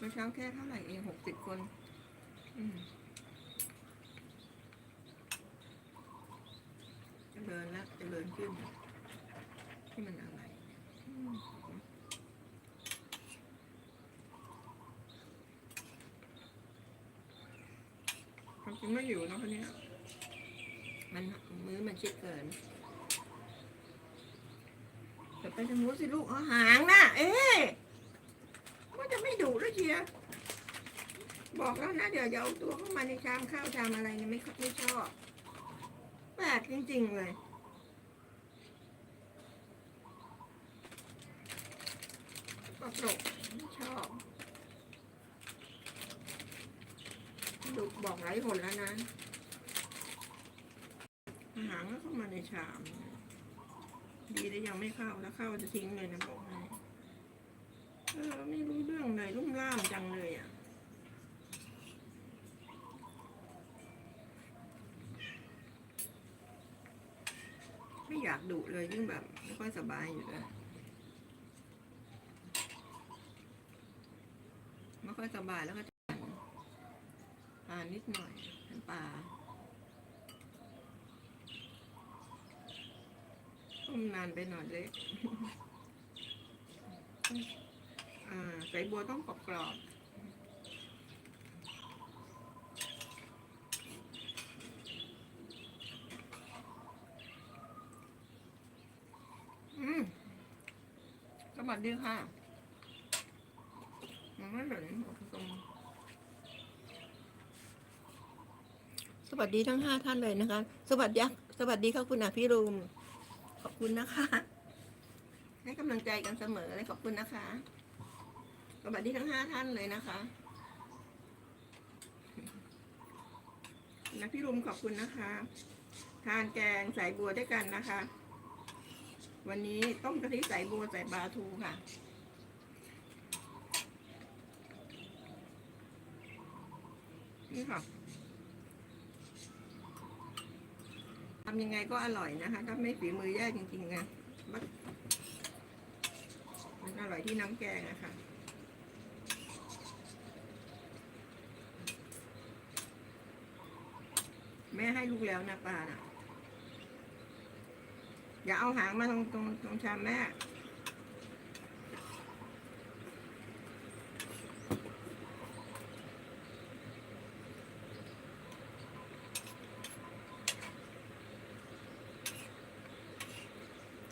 เมื่อเช้าแค่เท่าไหร่เองหกสิบคนอืมเจริญแล้วเจริญขึ้นที่มันอะไรความจริงไม่อยู่นะคนนี้มันมือมันชิดเกินเดี๋ยวไปทางนู้นสิลูกเอาหางนะเอ๊ะว่าจะไม่ดุแล้วเชียร์ บอกแล้วนะเดี๋ยวจะเอาตัวเข้ามาในชามข้าวชามอะไรเนี่ยไม่ไม่ชอบแปลกจริง ๆ เลยก็ตกไม่ชอบดุบอกหลายคนแล้วนะ อาหารก็เข้ามาในชาม ดีแต่ยังไม่เข้าแล้วเข้าจะทิ้งเลยนะบอกให้เออไม่รู้เรื่องเลยรุ่มร่ามจังเลยอะ อยากดุเลยยิ่งแบบไม่ค่อยสบายอยู่เลยไม่ค่อยสบายแล้วก็จะทานนิดหน่อยน้ำปลาต้มนานไปหน่อยเล็กอ่าใส่บัวต้องกรอบๆอืมสวัส ดีค่ะมันไม่เหมือนสวัสดีทั้งห้าท่านเลยนะคะ สวัสดีสวัสดีค่ะคุณอาพี่รุมขอบคุณนะคะ ให้กำลังใจกันเสมอเลยขอบคุณนะคะ สวัสดีทั้งห้าท่านเลยนะคะนะพี่รุมขอบคุณนะคะ ทานแกงใส่บัวด้วยกันนะคะ วันนี้ต้มกะทิใส่บัวใส่ปลาทูค่ะ นี่ค่ะทำยังไงก็อร่อยนะคะ ถ้าไม่ฝีมือแย่จริงๆนะมันอร่อยที่น้ำแกงอะค่ะแม่ให้ลูกแล้วนะปลาน่ะ อย่าเอาหางมาตรงตรงตรงชามแม่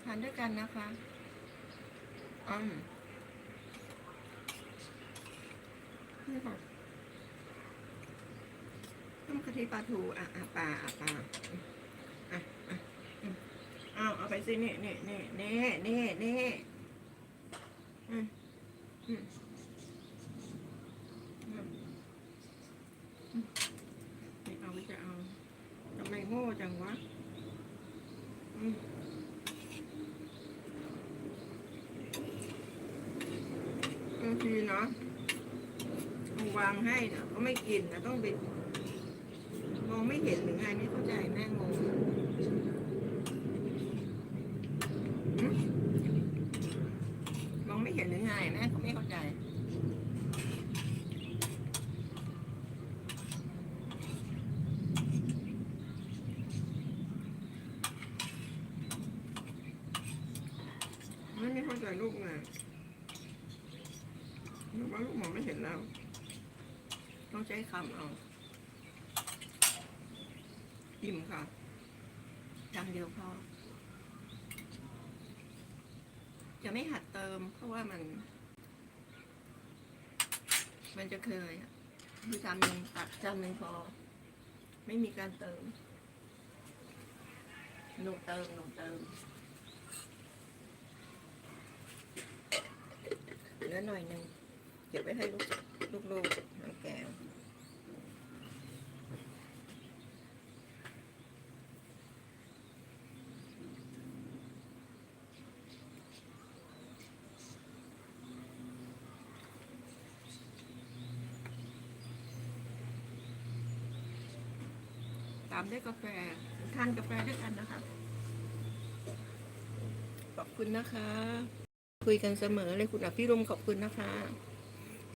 ทานด้วยกันนะคะอืมนี่ค่ะต้มกะทิปลาทูอะอะปลาอะปลาอะอะอืมอ้าวเอาไป สินี่นี่นี่นี่นี่นี่อืมอืมอืมอืมไม่เอาไม่จะเอาทำไมโง่จังวะอืมบางทีเนาะวางให้เนี่ยก็ไม่กินนะต้องไปมองไม่เห็นหรือไงไม่เขาใจแม่งงหึมองไม่เห็นหรือไงแม่ก็ไม่เข้าใจ ไม่ไม่เข้าใจลูกไงหนูว่าลูกมองไม่เห็นแล้วต้องใช้คำเอาอิ่มค่ะจำเดียวพอจะไม่หัดเติม เพราะว่ามัน มันจะเคยคือจำหนึ่งตักจำหนึ่งพอ ไม่มีการเติมหนูเติมหนูเติมเห ลือหน่อยหนึ่งเก็บไว้ให้ลูกลูกๆน้ำแกงตามด้วยกาแฟทานกาแฟด้วยกันนะคะ ขอบคุณนะคะ คุยกันเสมอเลยคุณอภิรมขอบคุณนะคะ